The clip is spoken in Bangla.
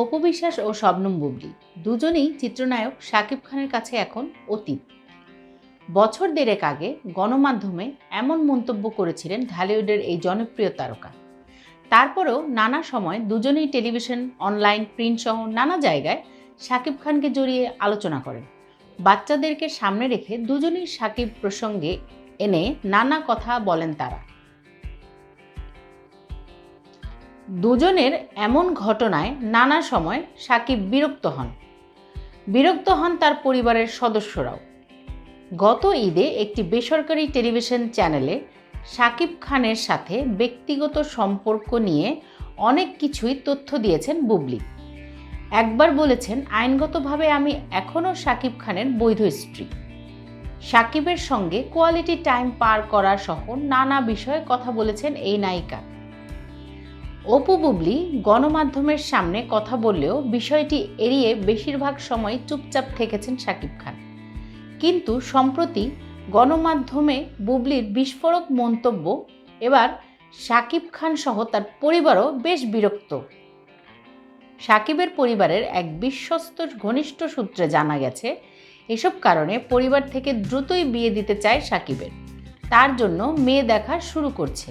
অপু বিশ্বাস ও শবনম বুবলি। দুজনেই চিত্রনায়ক শাকিব খানের কাছে এখন অতীত। বছর দেড়েক আগে গণমাধ্যমে এমন মন্তব্য করেছিলেন ঢালিউডের এই জনপ্রিয় তারকা। তারপরেও নানা সময় দুজনেই টেলিভিশন, অনলাইন, প্রিন্ট সহ নানা জায়গায় শাকিব খানকে জড়িয়ে আলোচনা করেন। বাচ্চাদেরকে সামনে রেখে দুজনেই শাকিব প্রসঙ্গে এনে নানা কথা বলেন তারা। দুজনের এমন ঘটনায় নানা সময় সাকিব বিরক্ত হন। বিরক্ত হন তার পরিবারের সদস্যরাও। গত ঈদে একটি বেসরকারি টেলিভিশন চ্যানেলে সাকিব খানের সাথে ব্যক্তিগত সম্পর্ক নিয়ে অনেক কিছুই তথ্য দিয়েছেন বুবলি। একবার বলেছেন, আইনগতভাবে আমি এখনও সাকিব খানের বৈধ স্ত্রী। সাকিবের সঙ্গে কোয়ালিটি টাইম পার করা সহ নানা বিষয়ে কথা বলেছেন এই নায়িকা। অপু বুবলি গণমাধ্যমের সামনে কথা বললেও বিষয়টি এড়িয়ে বেশিরভাগ সময় চুপচাপ থেকেছেন শাকিব খান। কিন্তু সম্প্রতি গণমাধ্যমে বুবলির বিস্ফোরক মন্তব্য, এবার শাকিব খান সহ তার পরিবারও বেশ বিরক্ত। সাকিবের পরিবারের এক বিশ্বস্ত ঘনিষ্ঠ সূত্রে জানা গেছে, এসব কারণে পরিবার থেকে দ্রুতই বিয়ে দিতে চায় সাকিবের তার জন্য মেয়ে দেখা শুরু করছে।